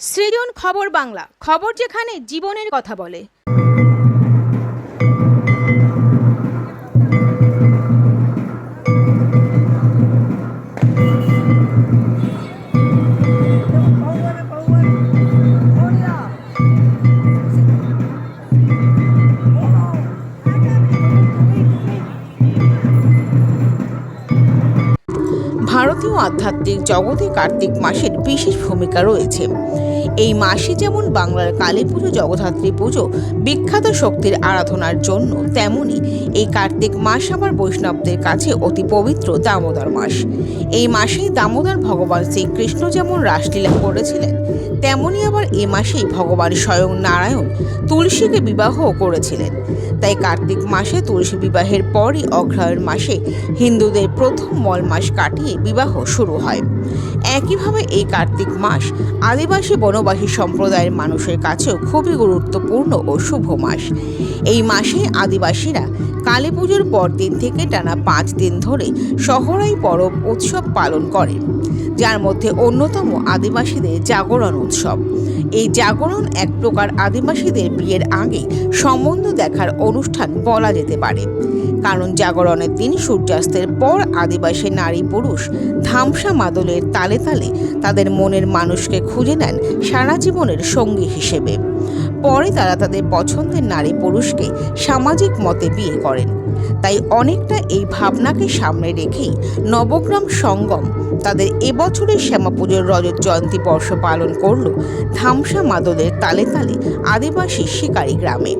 সৃজন খবর বাংলা খবর যেখানে জীবনের কথা বলে। ভারতীয় আধ্যাত্মিক জগতে কার্তিক মাসের বিশেষ ভূমিকা রয়েছে। এই মাসে যেমন বাংলার কালী পুজো, জগদ্ধাত্রী পুজো, বিখ্যাত শক্তির আরাধনার জন্য, তেমনি এই কার্তিক মাস আবার বৈষ্ণবদের কাছে অতি পবিত্র দামোদর মাস। এই মাসেই দামোদর ভগবান শ্রীকৃষ্ণ যেমন রাসলীলা করেছিলেন, তেমনি আবার এ মাসেই ভগবান স্বয়ং নারায়ণ তুলসীকে বিবাহ করেছিলেন। তাই কার্তিক মাসে তুলসী বিবাহের পরই অগ্রহায়ণ মাসে হিন্দুদের প্রথম মল মাস কাটিয়ে বিবাহ শুরু হয়। একইভাবে এই কার্তিক মাস। আদিবাসী বনবাসী সম্প্রদায়ের মানুষের কাছেও খুবই গুরুত্বপূর্ণ ও শুভ মাস। এই মাসে আদিবাসীরা কালী পুজোর পরদিন থেকে টানা পাঁচ দিন ধরে শহরাই পরব উৎসব পালন করে, যার মধ্যে অন্যতম আদিবাসীদের জাগরণ উৎসব। এই জাগরণ এক প্রকার আদিবাসীদের বিয়ের আগে সম্বন্ধ দেখার অনুষ্ঠান বলা যেতে পারে। কারণ জাগরণের দিন সূর্যাস্তের পর আদিবাসী নারী পুরুষ ধামসা মাদলের তালে তালে তাদের মনের মানুষকে খুঁজে নেন সারা জীবনের সঙ্গী হিসেবে। পরে তারা তাদের পছন্দের নারী পুরুষকে সামাজিক মতে বিয়ে করেন। তাই অনেকটা এই ভাবনাকে সামনে রেখেই নবগ্রাম সঙ্গম তাদের এবছরের শ্যামা পুজোর রজত জয়ন্তী বর্ষ পালন করল ধামসা মাদলের তালে তালে আদিবাসী শিকারী গ্রামে।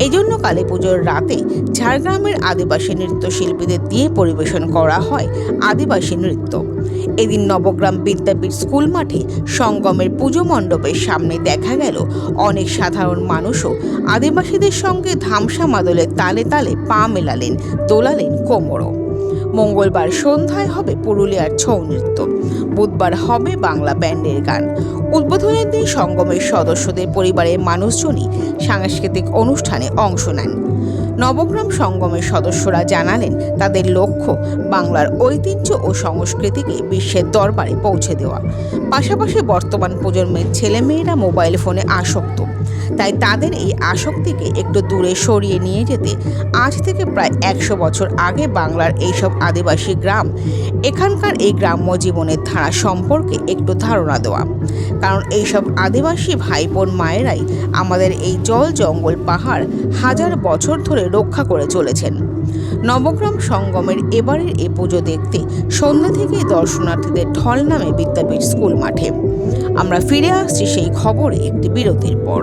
এজন্য কালী পুজোর রাতে ঝাড়গ্রামের আদিবাসী নৃত্যশিল্পীদের দিয়ে পরিবেশন করা হয় আদিবাসী নৃত্য। এদিন নবগ্রাম বিদ্যাপীঠ স্কুল মাঠে সঙ্গমের পুজো মণ্ডপের সামনে দেখা গেল অনেক সাধারণ মানুষও আদিবাসীদের সঙ্গে ধামসা মাদলের তালে তালে পা মেলালেন, দোলালেন কোমরও। মঙ্গলবার সন্ধ্যায় হবে পুরুলিয়ার ছৌ নৃত্য। বুধবার হবে বাংলা ব্যান্ডের গান। উদ্বোধনের দিন সঙ্গমের সদস্যদের পরিবারের মানুষজনই সাংস্কৃতিক অনুষ্ঠানে অংশ নেন। নবগ্রাম সঙ্গমের সদস্যরা জানালেন, তাদের লক্ষ্য বাংলার ঐতিহ্য ও সংস্কৃতিকে বিশ্বের দরবারে পৌঁছে দেওয়া। পাশাপাশি বর্তমান প্রজন্মের ছেলেমেয়েরা মোবাইল ফোনে আসক্ত। তাই তাদের এই আসক্তিকে একটু দূরে সরিয়ে নিয়ে যেতে আজ থেকে প্রায় একশো বছর আগে বাংলার এইসব আদিবাসী গ্রাম, এখানকার এই গ্রাম্য জীবনের ধারা সম্পর্কে একটু ধারণা দেওয়া। কারণ এইসব আদিবাসী ভাই বোন মায়েরাই আমাদের এই জল জঙ্গল পাহাড় হাজার বছর ধরে রক্ষা করে চলেছেন। নবগ্রাম সঙ্গমের এবারের এ পুজো দেখতে সন্ধ্যা থেকেই দর্শনার্থীদের ঢল নামে বিদ্যাপীঠ স্কুল মাঠে। আমরা ফিরে আসছি সেই খবরে একটি বিরতির পর।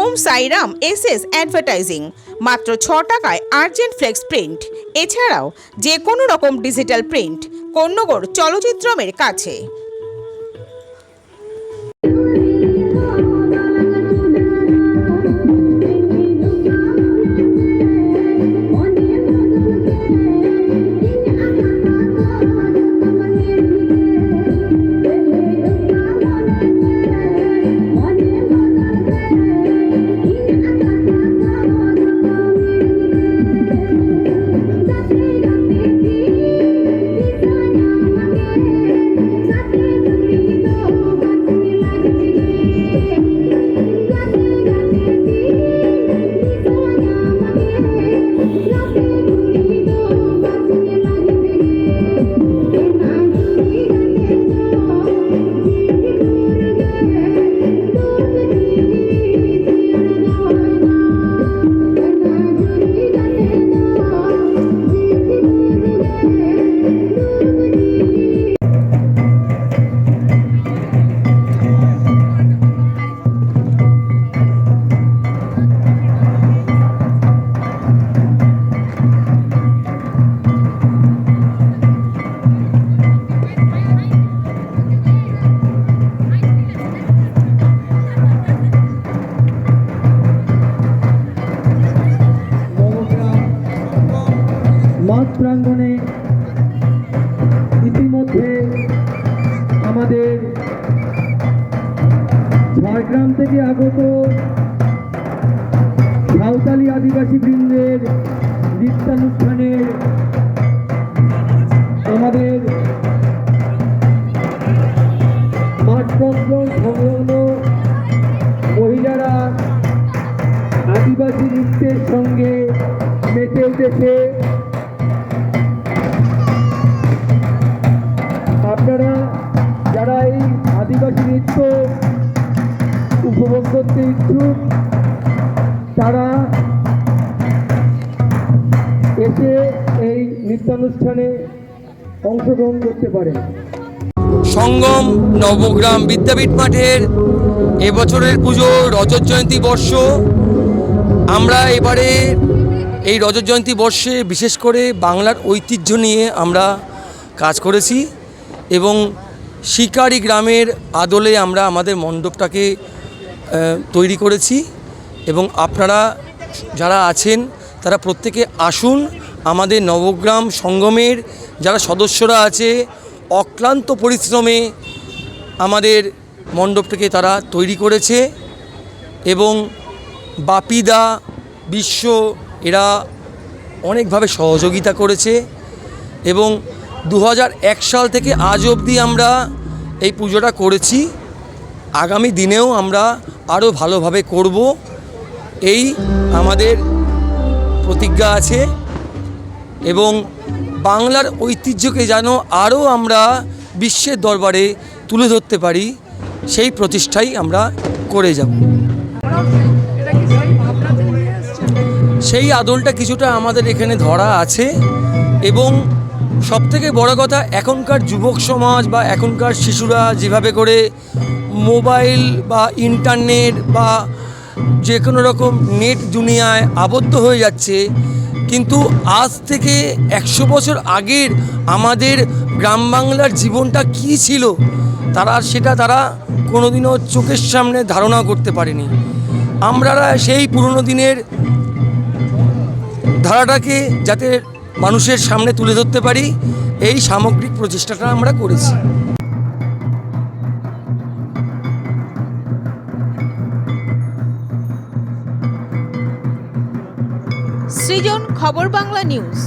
Om Sairam S S advertising, মাত্র ছ টাকায় আর্জেন্ট ফ্লেক্স প্রিন্ট। এছাড়াও যে কোনো রকম ডিজিটাল প্রিন্ট কন্যগর চলচ্চিত্রমের কাছে। মাঠ প্রাঙ্গণে ইতিমধ্যে আমাদের ঝাড়গ্রাম থেকে আগত সাঁওতালি আদিবাসী বৃন্দের নৃত্যানুষ্ঠানের আমাদের মাঠপত্র সংলগ্ন মহিলারা আদিবাসী নৃত্যের সঙ্গে মেতে উঠেছে। আপনারা যারা এই আদিবাসী নৃত্য উপভোগ করতে ইচ্ছুক, তারা এসে এই নৃত্যানুষ্ঠানে অংশগ্রহণ করতে পারেন। সঙ্গম নবগ্রাম বিদ্যাপীঠ মাঠের এবছরের পুজো রজত জয়ন্তী বর্ষ। আমরা এবারে এই রজত জয়ন্তী বর্ষে বিশেষ করে বাংলার ঐতিহ্য নিয়ে আমরা কাজ করেছি। এবং শিকারি গ্রামের আদলে আমরা আমাদের মণ্ডপটাকে তৈরি করেছি এবং আপনারা যারা আছেন, তারা প্রত্যেকে আসুন আমাদের নবগ্রাম সঙ্গমের, যারা সদস্যরা আছে, অক্লান্ত পরিশ্রমে আমাদের মণ্ডপটাকে তারা তৈরি করেছে এবং বাপিদা বিশ্ব এরা অনেকভাবে সহযোগিতা করেছে এবং দু সাল থেকে আজ অবধি আমরা এই পুজোটা করেছি। আগামী দিনেও আমরা আরও ভালোভাবে করব। এই আমাদের প্রতিজ্ঞা আছে এবং বাংলার ঐতিহ্যকে যেন আরও আমরা বিশ্বের দরবারে তুলে ধরতে পারি, সেই প্রতিষ্ঠাই আমরা করে যাব। সেই আদলটা কিছুটা আমাদের এখানে ধরা আছে এবং সবথেকে বড় কথা, এখনকার যুবক সমাজ বা এখনকার শিশুরা যেভাবে করে মোবাইল বা ইন্টারনেট বা যে কোনো রকম নেট দুনিয়ায় আবদ্ধ হয়ে যাচ্ছে, কিন্তু আজ থেকে একশো বছর আগের আমাদের গ্রাম বাংলার জীবনটা কী ছিল, তারা সেটা তারা কোনোদিনও চোখের সামনে ধারণা করতে পারেনি। আমরা সেই পুরনো দিনের ধারাটাকে যাতে মানুষের সামনে তুলে ধরতে পারি এই সামগ্রিক প্রচেষ্টাটা আমরা করেছি। সৃজন খবর বাংলা নিউজ।